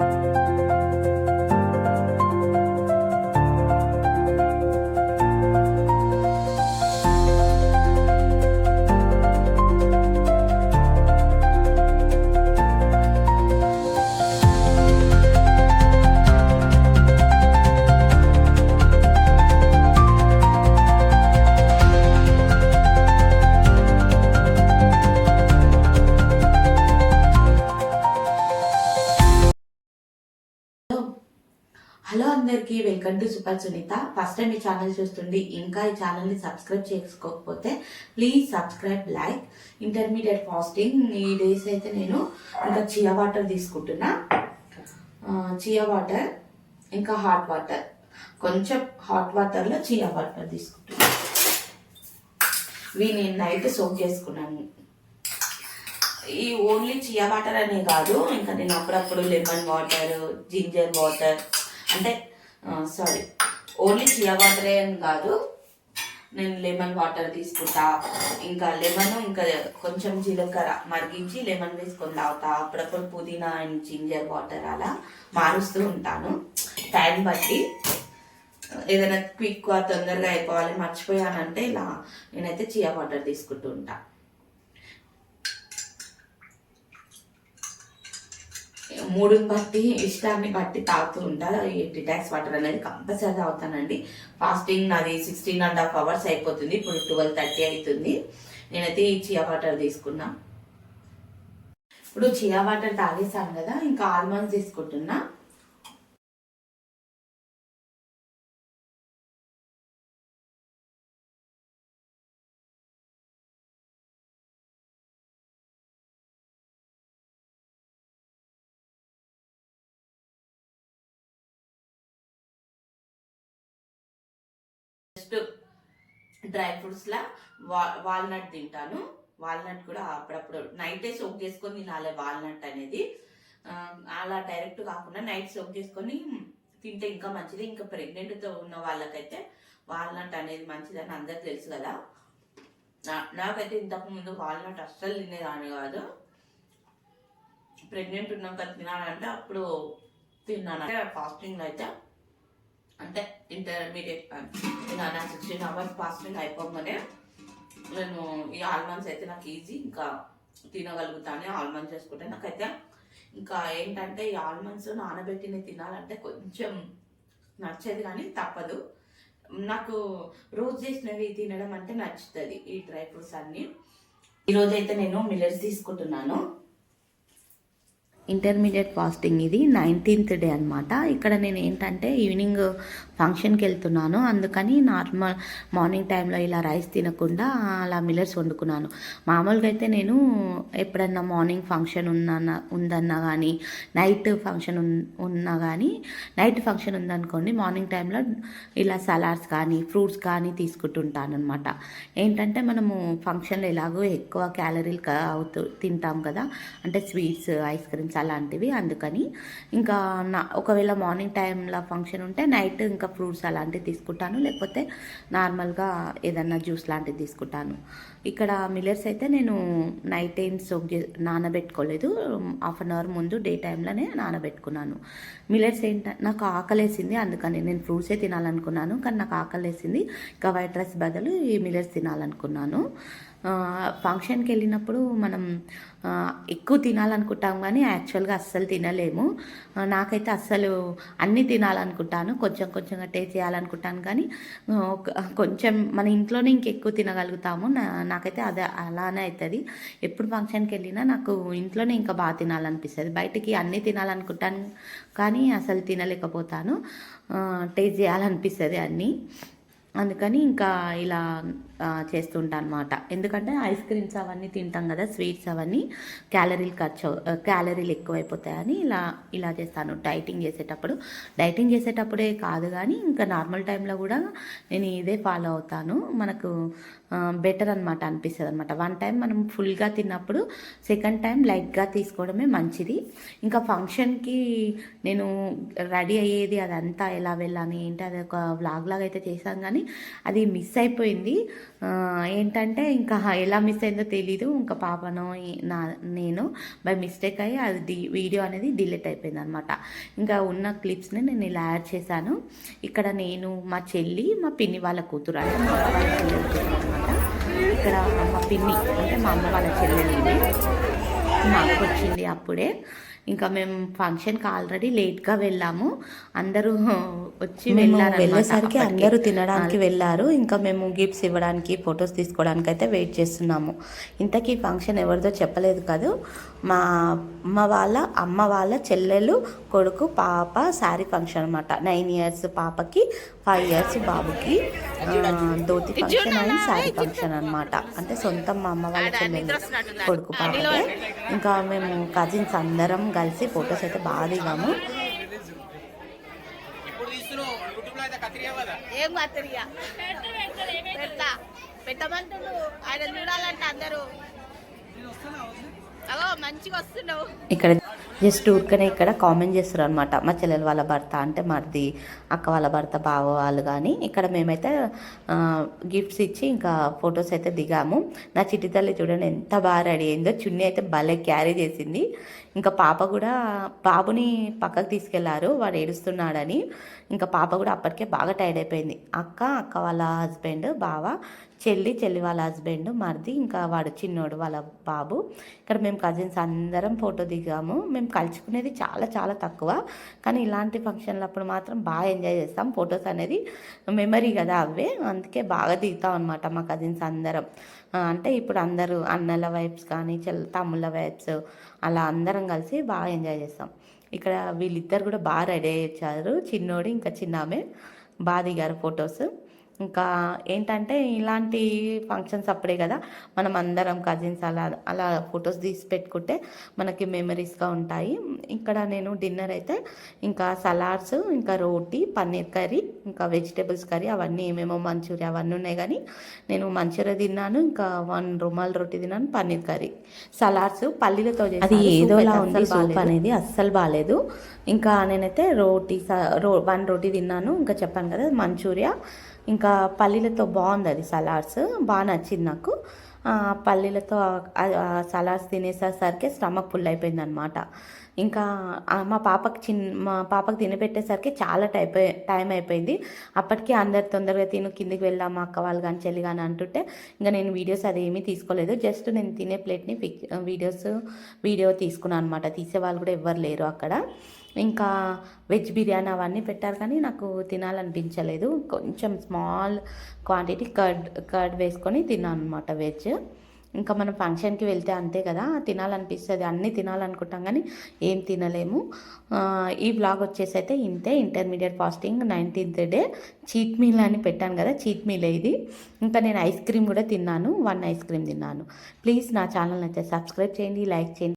you hello అందరికీ welcome to super Sunitha. First time ఈ channel చూస్తుంది ఇంకా ఈ ఛానల్ని సబ్స్క్రైబ్ చేసుకోకపోతే please subscribe like intermediate fasting ఈ డేస్ అయితే నేను ఇంకా చియా వాటర్ తీసుకుంటున్నా. చియా వాటర్ ఇంకా హాట్ వాటర్ కొంచెం హాట్ వాటర్లో చియా వాటర్ తీసుకుంటున్నా. ఇవి నేను నైట్ సోక్ చేసుకున్నాను. ఈ ఓన్లీ చియా వాటర్ అనే కాదు ఇంకా నేను అప్పుడప్పుడు లెమన్ వాటర్ జింజర్ వాటర్ అంటే సారీ ఓన్లీ చియా వాటరే అని కాదు. నేను లెమన్ వాటర్ తీసుకుంటా. ఇంకా లెమన్ ఇంకా కొంచెం జీలకర్ర మరిగించి లెమన్ వేసుకొని తాగుతా. అప్పుడప్పుడు పుదీనా అండ్ జింజర్ వాటర్ అలా మారుస్తూ ఉంటాను. టైం బట్టి ఏదైనా క్విక్గా తొందరగా అయిపోవాలి మర్చిపోయానంటే ఇలా నేనైతే చియా వాటర్ తీసుకుంటూ ఉంటాను మూడుని బట్టి ఇష్టాన్ని బట్టి తాగుతూ ఉంటా ఈ డిటాక్స్ వాటర్ అనేది కంపల్సరీ తాగుతానండి. ఫాస్టింగ్ నాది సిక్స్టీన్ అండ్ హాఫ్ అవర్స్ అయిపోతుంది. ఇప్పుడు ట్వెల్వ్ థర్టీ అవుతుంది. నేనైతే ఈ చియా వాటర్ తీసుకున్నా. ఇప్పుడు చియా వాటర్ తాగేసాను కదా ఇంకా ఆల్మండ్స్ తీసుకుంటున్నా. జస్ట్ డ్రై ఫ్రూట్స్లా వా వాల్నట్ తింటాను. వాల్నట్ కూడా అప్పుడప్పుడు నైటే సోక్ చేసుకొని తినాలి వాల్నట్ అనేది. అలా డైరెక్ట్ కాకుండా నైట్ సోక్ చేసుకొని తింటే ఇంకా మంచిది. ఇంకా ప్రెగ్నెంట్తో ఉన్న వాళ్ళకైతే వాల్నట్ అనేది మంచిదని అందరికి తెలుసు కదా. నాకైతే ఇంతకు ముందు వాల్నట్ అస్సలు తినేదాన్ని కాదు. ప్రెగ్నెంట్ ఉన్నాక తినాలంటే అప్పుడు తిన్నాను. అంటే ఫాస్టింగ్లో అయితే అంటే ఇంటర్మీడియట్ నా సిక్స్టీన్ అవర్స్ ఫాస్టింగ్ అయిపోగానే నేను ఈ ఆల్మండ్స్ అయితే నాకు ఈజీ ఇంకా తినగలుగుతాను ఆల్మండ్స్ చేసుకుంటే నాకైతే ఇంకా ఏంటంటే ఈ ఆల్మండ్స్ నానబెట్టిన తినాలంటే కొంచెం నచ్చేది కానీ తప్పదు. నాకు రోజు చేసినవి తినడం అంటే నచ్చుతుంది ఈ డ్రై ఫ్రూట్స్ అన్నీ. ఈరోజు అయితే నేను మిల్లెట్స్ తీసుకుంటున్నాను. ఇంటర్మీడియట్ ఫాస్టింగ్ ఇది నైన్టీన్త్ డే అనమాట ఇక్కడ నేను ఏంటంటే ఈవినింగ్ ఫంక్షన్కి వెళ్తున్నాను. అందుకని నార్మల్ మార్నింగ్ టైంలో ఇలా రైస్ తినకుండా అలా మిల్లర్స్ వండుకున్నాను. మామూలుగా అయితే నేను ఎప్పుడన్నా మార్నింగ్ ఫంక్షన్ ఉన్న ఉందన్నా కానీ నైట్ ఫంక్షన్ ఉన్- ఉన్నా కానీ నైట్ ఫంక్షన్ ఉందనుకోండి మార్నింగ్ టైంలో ఇలా సలాడ్స్ కానీ ఫ్రూట్స్ కానీ తీసుకుంటుంటాను అనమాట ఏంటంటే మనము ఫంక్షన్లో ఎలాగో ఎక్కువ క్యాలరీలు అవుతూ తింటాం కదా. అంటే స్వీట్స్ ఐస్ క్రీమ్స్ అలాంటివి అందుకని. ఇంకా నా ఒకవేళ మార్నింగ్ టైంలో ఫంక్షన్ ఉంటే నైట్ ఇంకా ఫ్రూట్స్ అలాంటివి తీసుకుంటాను. లేకపోతే నార్మల్గా ఏదన్నా జ్యూస్ లాంటివి తీసుకుంటాను. ఇక్కడ మిల్లర్స్ అయితే నేను నైట్ టైం సోక్ చే నానబెట్టుకోలేదు. హాఫ్ అన్ అవర్ ముందు డే టైంలోనే నానబెట్టుకున్నాను. మిల్లెట్స్ ఏంట నాకు ఆకలేసింది అందుకని నేను ఫ్రూట్సే తినాలనుకున్నాను. కానీ నాకు ఆకలేసింది. ఇంకా వైట్ రైస్ బదులు ఈ మిల్లెట్స్ తినాలనుకున్నాను. ఫంక్షన్కి వెళ్ళినప్పుడు మనం ఎక్కువ తినాలనుకుంటాం కానీ యాక్చువల్గా అస్సలు తినలేము. నాకైతే అస్సలు అన్నీ తినాలనుకుంటాను కొంచెం కొంచెంగా టేస్ట్ చేయాలనుకుంటాను కానీ కొంచెం మన ఇంట్లోనే ఇంకెక్కువ తినగలుగుతాము. నా నాకైతే అదే అలానే అవుతుంది ఎప్పుడు ఫంక్షన్కి వెళ్ళినా నాకు ఇంట్లోనే ఇంకా బాగా తినాలనిపిస్తుంది. బయటికి అన్నీ తినాలనుకుంటాను కానీ అసలు తినలేకపోతాను. టేస్ట్ చేయాలనిపిస్తుంది అన్నీ. అందుకని ఇంకా ఇలా చేస్తుంటా అనమాట ఎందుకంటే ఐస్ క్రీమ్స్ అవన్నీ తింటాం కదా స్వీట్స్ అవన్నీ క్యాలరీలు ఖర్చు అవు- క్యాలరీలు ఎక్కువైపోతాయని ఇలా ఇలా చేస్తాను. డైటింగ్ చేసేటప్పుడు. డైటింగ్ చేసేటప్పుడే కాదు కానీ ఇంకా నార్మల్ టైంలో కూడా నేను ఇదే ఫాలో అవుతాను. మనకు బెటర్ అనమాట అనిపిస్తుంది అనమాట వన్ టైం మనం ఫుల్గా తిన్నప్పుడు సెకండ్ టైం లైట్గా తీసుకోవడమే మంచిది. ఇంకా ఫంక్షన్కి నేను రెడీ అయ్యేది అదంతా ఎలా వెళ్ళాను ఏంటి అది ఒక వ్లాగ్ లాగా అయితే చేశాను కానీ అది మిస్ అయిపోయింది. ఏంటంటే ఇంకా ఎలా మిస్ అయిందో తెలీదు. ఇంకా పాపను నా నేను బై మిస్టేక్ అయ్యి అది డి- వీడియో అనేది డిలీట్ అయిపోయింది అనమాట ఇంకా ఉన్న క్లిప్స్ని నేను ఇలా యాడ్ చేశాను. ఇక్కడ నేను మా చెల్లి మా పిన్ని వాళ్ళ కూతురు అంటే. మా అమ్మ వాళ్ళ చెల్లెలు అనమాట ఇక్కడ మా పిన్ని అంటే మా అమ్మ వాళ్ళ చెల్లెలు మా అక్క వచ్చింది అప్పుడే. ఇంకా మేము ఫంక్షన్కి ఆల్రెడీ లేట్గా వెళ్ళాము. అందరూ వచ్చి వెళ్ళారు వెళ్ళేసరికి అందరూ తినడానికి వెళ్ళారు. ఇంకా మేము గిఫ్ట్స్ ఇవ్వడానికి ఫొటోస్ తీసుకోవడానికి అయితే వెయిట్ చేస్తున్నాము. ఇంతకీ ఫంక్షన్ ఎవరిదో చెప్పలేదు కాదు. మా అమ్మ వాళ్ళ అమ్మ వాళ్ళ చెల్లెలు కొడుకు పాప శారీ ఫంక్షన్ అనమాట నైన్ ఇయర్స్ పాపకి ఫైవ్ ఇయర్స్ బాబుకి. Dhoti function and sari function అనమాట అంటే సొంతం మా అమ్మ వాళ్ళ చెల్లెలు కొడుకు పాపకే ఇంకా మేము కజిన్స్ అందరం కలిసి ఫొటోస్ అయితే బాగా దిగాము. ఏం కత్తిరియా పెడతా. పెట్టమంటుండు ఆయన చూడాలంటే అందరూ. అగో మంచిగా వస్తున్నావు. ఇక్కడ జస్ట్ ఊరికనే ఇక్కడ కామెంట్ చేస్తారు అనమాట మా చెల్లెలు వాళ్ళ భర్త అంటే మరిది అక్క వాళ్ళ భర్త బావ వాళ్ళు కానీ ఇక్కడ మేమైతే గిఫ్ట్స్ ఇచ్చి ఇంకా ఫొటోస్ అయితే దిగాము. నా చిట్టి తల్లి చూడండి ఎంత బాగా రెడీ అయిందో. చున్నీ అయితే భలే క్యారీ చేసింది. ఇంకా పాప కూడా బాబుని పక్కకు తీసుకెళ్ళారు. వాడు ఏడుస్తున్నాడని. ఇంకా పాప కూడా అప్పటికే బాగా టైర్డ్ అయిపోయింది. అక్క అక్క వాళ్ళ హస్బెండ్ బావ చెల్లి చెల్లి వాళ్ళ హస్బెండ్ మరిది ఇంకా వాడు చిన్నోడు వాళ్ళ బాబు. ఇక్కడ మేము కజిన్స్ అందరం ఫోటో దిగాము. మేము కలుసుకునేది చాలా చాలా తక్కువ. కానీ ఇలాంటి ఫంక్షన్లు అప్పుడు మాత్రం బాగా ఎంజాయ్ చేస్తాం. ఫొటోస్ అనేది మెమరీ కదా అవే. అందుకే బాగా దిగుతాం అనమాట మా కజిన్స్ అందరం. అంటే ఇప్పుడు అందరూ అన్నల వైబ్స్ కానీ చెల్ తమ్ముళ్ళ వైబ్స్ అలా అందరం కలిసి బాగా ఎంజాయ్ చేస్తాం. ఇక్కడ వీళ్ళిద్దరు కూడా బాగా రెడీ అయ్యారు. చిన్నోడు ఇంకా చిన్నామె బాగా దిగారు ఫొటోస్ ఇంకా ఏంటంటే ఇలాంటి ఫంక్షన్స్ అప్పుడే కదా మనం అందరం కజిన్స్ అలా అలా ఫొటోస్ తీసి పెట్టుకుంటే మనకి మెమరీస్గా ఉంటాయి. ఇక్కడ నేను డిన్నర్ అయితే ఇంకా సలాడ్స్ ఇంకా రోటీ పన్నీర్ కర్రీ ఇంకా వెజిటేబుల్స్ కర్రీ అవన్నీ ఏమేమో మంచూరియా అవన్నీ ఉన్నాయి కానీ నేను మంచూరియా తిన్నాను ఇంకా వన్ రుమాల్ రోటీ తిన్నాను పన్నీర్ కర్రీ. సలాడ్స్ పల్లీలతో. అది ఏదోలా ఉంది అస్సలు సూప్. అనేది అస్సలు బాగాలేదు ఇంకా నేనైతే రోటీ రో వన్ రోటీ తిన్నాను. ఇంకా చెప్పాను కదా మంచూరియా. ఇంకా పల్లీలతో బాగుంది అది సలాడ్స్. బాగా నచ్చింది నాకు. పల్లీలతో సలాడ్స్ తినేసేసరికి స్టమక్ ఫుల్ అయిపోయింది అనమాట ఇంకా మా పాపకి చిన్న మా పాపకి తినపెట్టేసరికి చాలా టైప్ టైం అయిపోయింది. అప్పటికి అందరు తొందరగా తిను కిందికి వెళ్దాం అక్క వాళ్ళు కానీ చెల్లి కానీ అంటుంటే ఇంకా నేను వీడియోస్ అది ఏమీ తీసుకోలేదు. జస్ట్ నేను తినే ప్లేట్ని పిక్ వీడియోస్ వీడియో తీసుకున్నాను అనమాట తీసే వాళ్ళు కూడా ఎవ్వరు లేరు అక్కడ. ఇంకా వెజ్ బిర్యానీ అవన్నీ పెట్టారు కానీ నాకు తినాలనిపించలేదు. కొంచెం స్మాల్ క్వాంటిటీ కర్డ్ కర్డ్ వేసుకొని తిన్నాను అనమాట వెజ్. ఇంకా మనం ఫంక్షన్కి వెళ్తే అంతే కదా తినాలనిపిస్తుంది. అన్నీ తినాలనుకుంటాం కానీ ఏం తినలేము. ఈ బ్లాగ్ వచ్చేసి అయితే ఇంతే. Intermediate fasting nineteenth day. Cheat meal అని పెట్టాను కదా చీట్ మీల్ ఇది ఇంకా నేను ఐస్ క్రీమ్ కూడా తిన్నాను వన్ ఐస్ క్రీమ్ తిన్నాను. ప్లీజ్ నా ఛానల్ అయితే సబ్స్క్రైబ్ చేయండి లైక్ చేయండి.